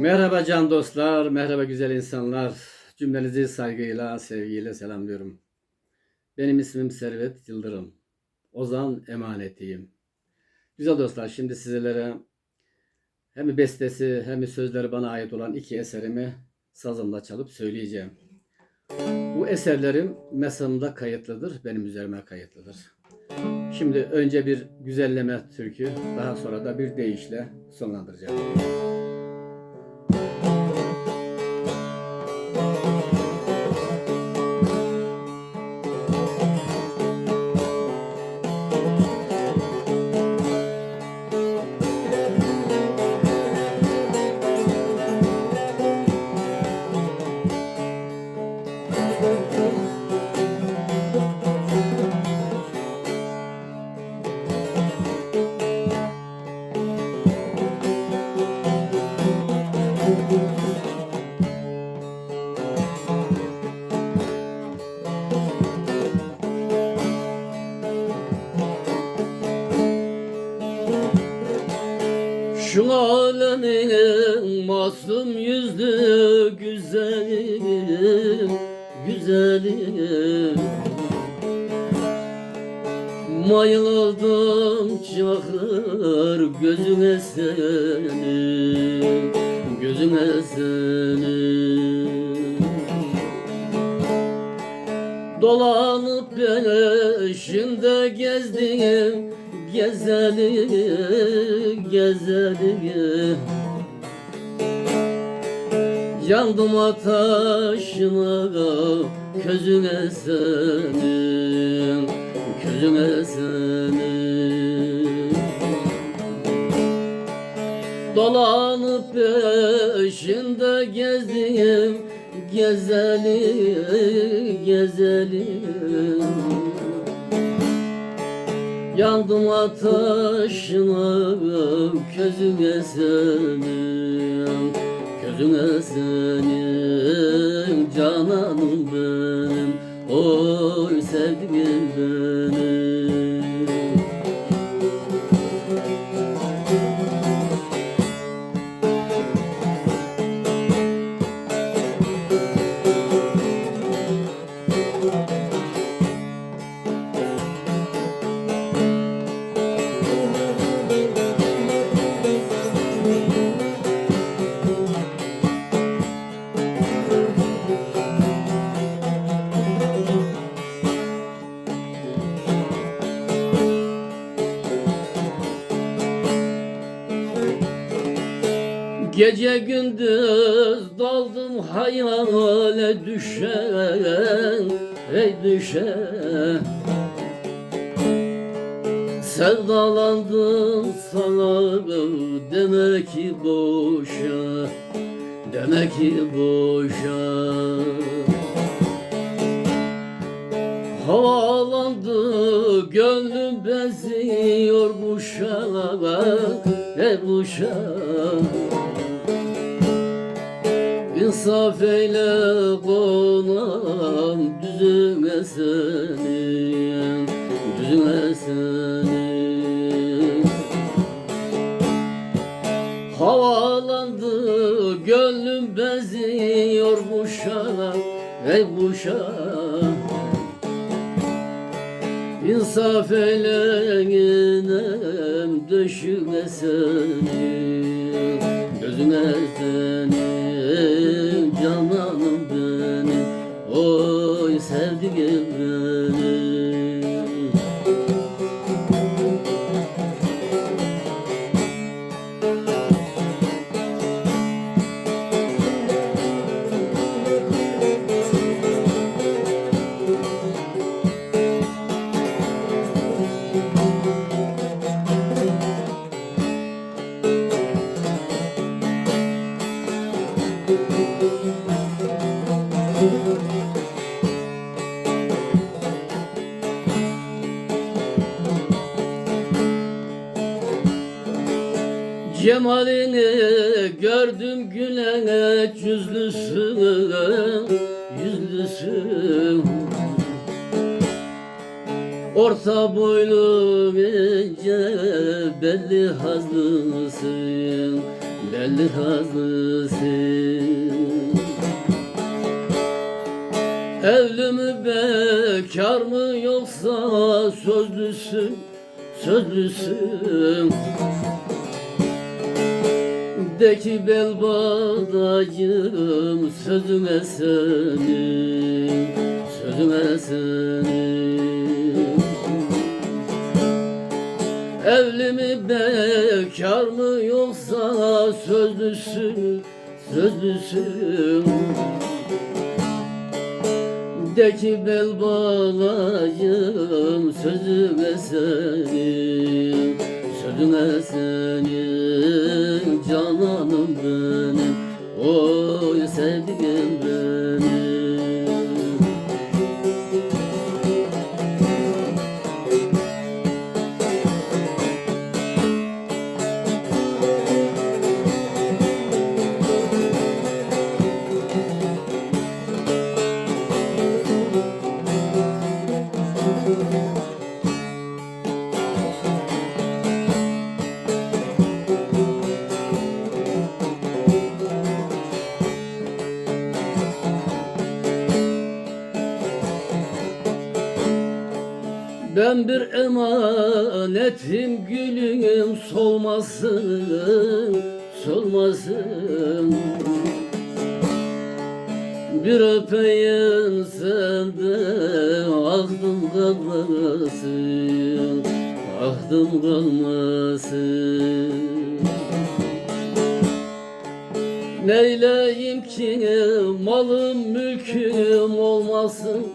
Merhaba can dostlar, merhaba güzel insanlar. Cümlenizi saygıyla, sevgiyle selamlıyorum. Benim ismim Servet Yıldırım. Ozan emanetiyim. Güzel dostlar, şimdi sizlere hem bestesi hem sözleri bana ait olan iki eserimi sazımla çalıp söyleyeceğim. Bu eserlerim mesamda kayıtlıdır, benim üzerime kayıtlıdır. Şimdi önce bir güzelleme türkü, daha sonra da bir deyişle sonlandıracağım. Mayıl oldum çakır gözüne senin, gözüne senin Dolanıp peşinde gezdim Gezeli, gezeli Yandım ateşine Közüne senin Közüne senin. Dolanıp peşinde gezdim Gezeli, gezeli Yandım ateşine Közüne senin Közüne senin Cananım. Benim Oy sevdiğim benim Gece gündüz daldım hayale düşen Ey düşen Sevdalandım sana demek ki boşa Demek ki boşa Havalandı gönlüm benziyor bu şala Ey bu şala İnsaf eyle konam düzüne senin Düzüne senin. Havalandı gönlüm benziyor bu şala Ey bu İnsaf eyle yinem döşüme senin sevdiğim benim Cemalini gördüm gülen yüzlüsün, yüzlüsün Orta boylu ince belli hazlısın elli razısın Evli mi bekar mı yoksa sözlüsün sözlüsün De ki bel bağdayım sözüme senin Sözüme senin Evli mi bekar mı yoksa sözlüsün Sözlüsün de ki bel bağlayım sözüme senin Sözüme senin cananım benim. Oy sevdiğim Bir emanetim gülüm solmasın, solmasın. Bir öpeyim senden aklım kalmasın, aklım kalmasın. Neyleyim ki malım mülküm olmasın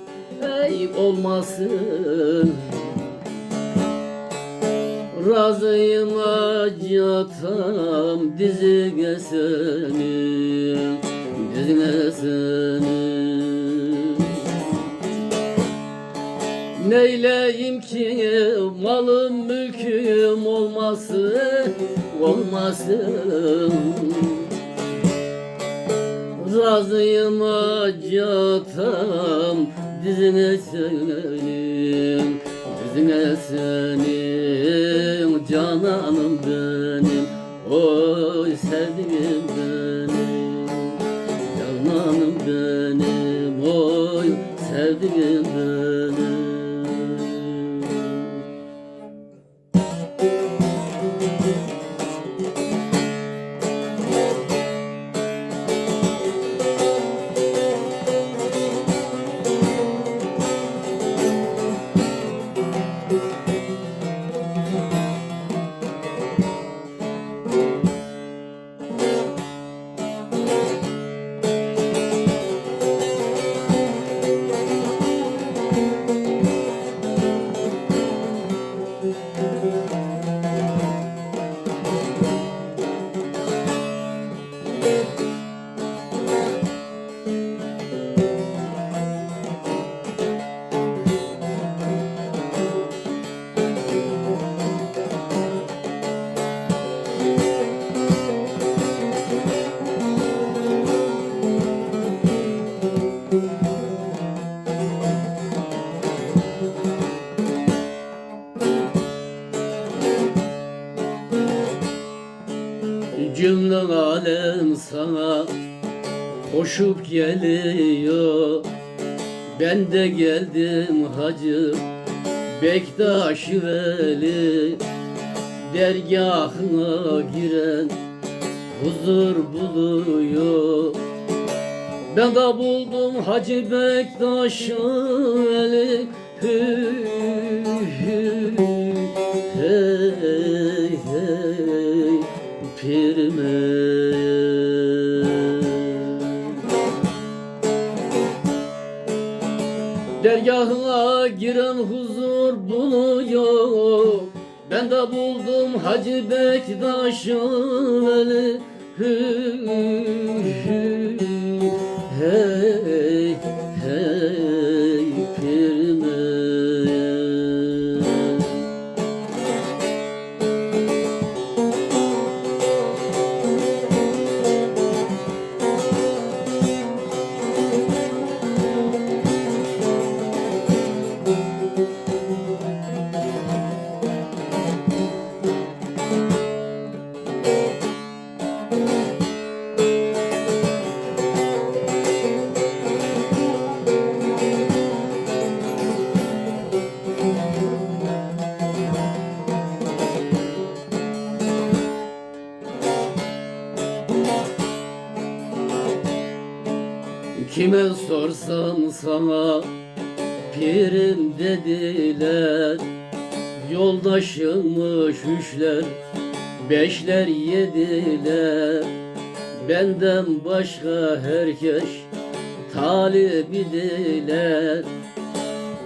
Ey olmasın Razıyım acatam dizine senin Dizine senin Neyleyim ki malım mülküm olmasın Olmasın. Razıyım acatam dizine senin Dizine senin cananım benim Oy sevdiğim Cümle alem sana koşup geliyor. Ben de geldim hacı Bektaş Veli. Dergahına giren huzur buluyor. Ben de buldum Hacı Bektaş Veli. Hü, hü, Dergahına giren huzur buluyor. Ben de buldum Hacı Bektaş sorsam sana pirim dediler. Yoldaşımmış üçler Beşler yediler. Benden başka herkes talibidiler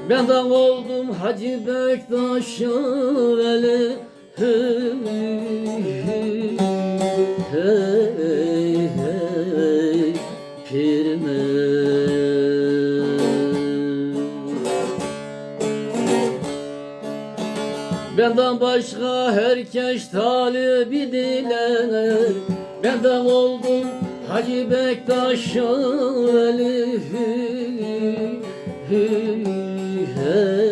Benden oldum Hacı Bektaş'ı veli hey, hey, hey, Benden başka herkes talibi diler. Benden oldum Hacı Bektaş'ın hey, hey,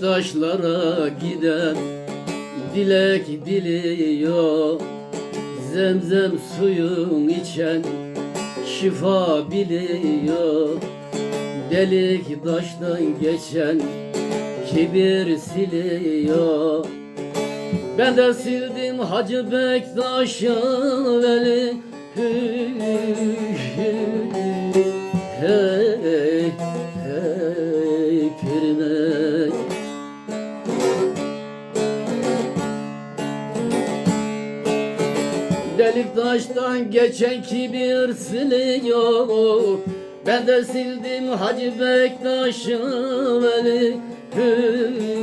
taşlara giden dilek diliyor Zemzem suyun içen şifa biliyor. Delik taştan geçen kibir siliyor. Ben de sildim Hacı Bektaş'ı veli Hey, hey, hey, Delik taştan geçen kibir siliyor. Ben de sildim Hacı Bektaş'ı veli hey,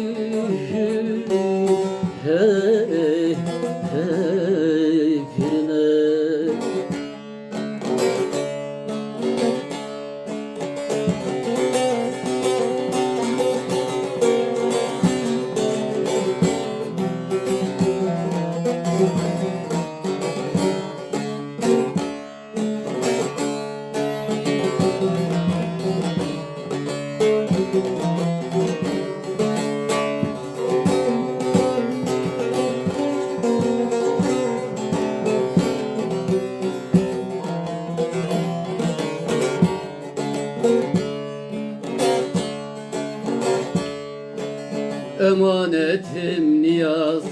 Emanetim niyaz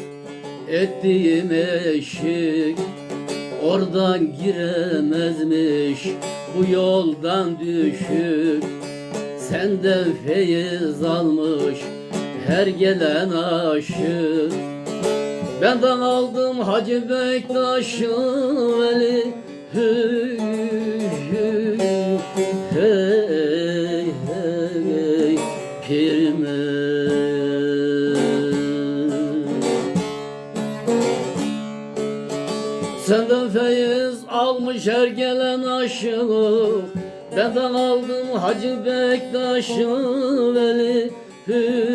ettiğim eşik. Oradan giremezmiş bu yoldan düşük. Senden feyiz almış her gelen aşık. Benden aldım Hacı Bektaş'ı veli Hey, Benden aldım Hacı Bektaş'ı veli Hey,